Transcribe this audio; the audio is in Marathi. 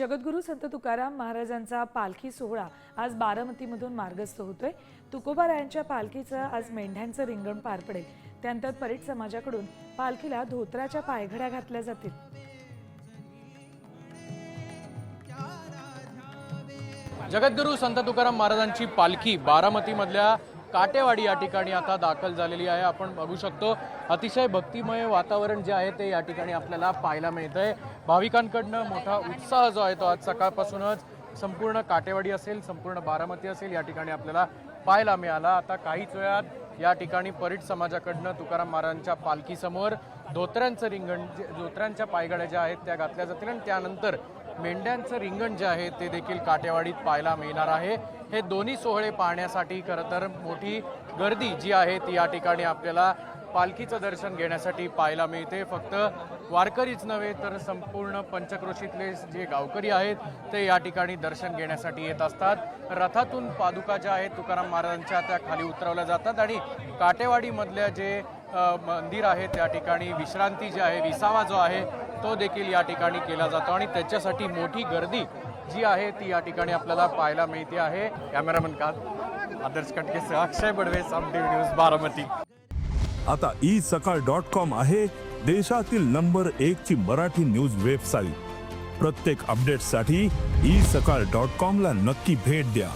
जगद्गुरू संत तुकाराम महाराजांचा पालखी सोहळा आज बारामतीमधून मार्गस्थ होतोय. तुकोबारायांच्या पालखीचं आज मेंढ्यांचं रिंगण पार पडेल. त्यानंतर परीट समाजाकडून पालखीला धोत्राच्या पायघड्या घातल्या जातील. जगद्गुरू संत तुकाराम महाराजांची पालखी बारामतीमधल्या काटेवाडी या ठिकाणी आता दाखल झालेली आहे. आपण बघू शकतो अतिशय भक्तिमय वातावरण जे आहे ते या ठिकाणी आपल्याला पाहायला मिळत आहे भाविकांकडनं मोठा उत्साह जो आहे तो आज सकाळपासूनच संपूर्ण काटेवाडी असेल संपूर्ण बारामती असेल या ठिकाणी आपल्याला पाहायला मिळाला. आता काहीच वेळात या ठिकाणी परीट समाजाकडनं तुकाराम महाराजांच्या पालखीसमोर धोत्र्यांचं रिंगण जे धोत्र्यांच्या पायगड्या ज्या आहेत त्या घातल्या जातील आणि त्यानंतर मेंढ्यांचं रिंगण जे आहे ते देखील काटेवाडीत पाहायला मिळणार आहे. हे दोन्ही सोहळे पाहण्यासाठी खरं तर मोठी गर्दी जी आहे ती या ठिकाणी आपल्याला पालखीचं दर्शन घेण्यासाठी पाहायला मिळते. फक्त वारकरीच नव्हे तर संपूर्ण पंचक्रोशीतले जे गावकरी आहेत ते या ठिकाणी दर्शन घेण्यासाठी येत असतात. रथातून पादुका ज्या आहेत तुकाराम महाराजांच्या त्या खाली उतरवल्या जातात आणि काटेवाडीमधल्या जे मंदिर आहे त्या ठिकाणी. विश्रांती जी आहे विसावा जो आहे तो देखील या ठिकाणी केला जातो आणि त्याच्यासाठी मोठी गर्दी जी आहे ती या ठिकाणी आपल्याला पाहायला मिळते आहे. कॅमेरामन काल आदर्श कटकेसह अक्षय बडवे साम टीव्ही न्यूज बारामती. आता ई सकाळ डॉट कॉम आहे देशातील नंबर एक ची मराठी न्यूज वेबसाईट. प्रत्येक अपडेटसाठी ई सकाळ डॉट कॉम ला नक्की भेट द्या.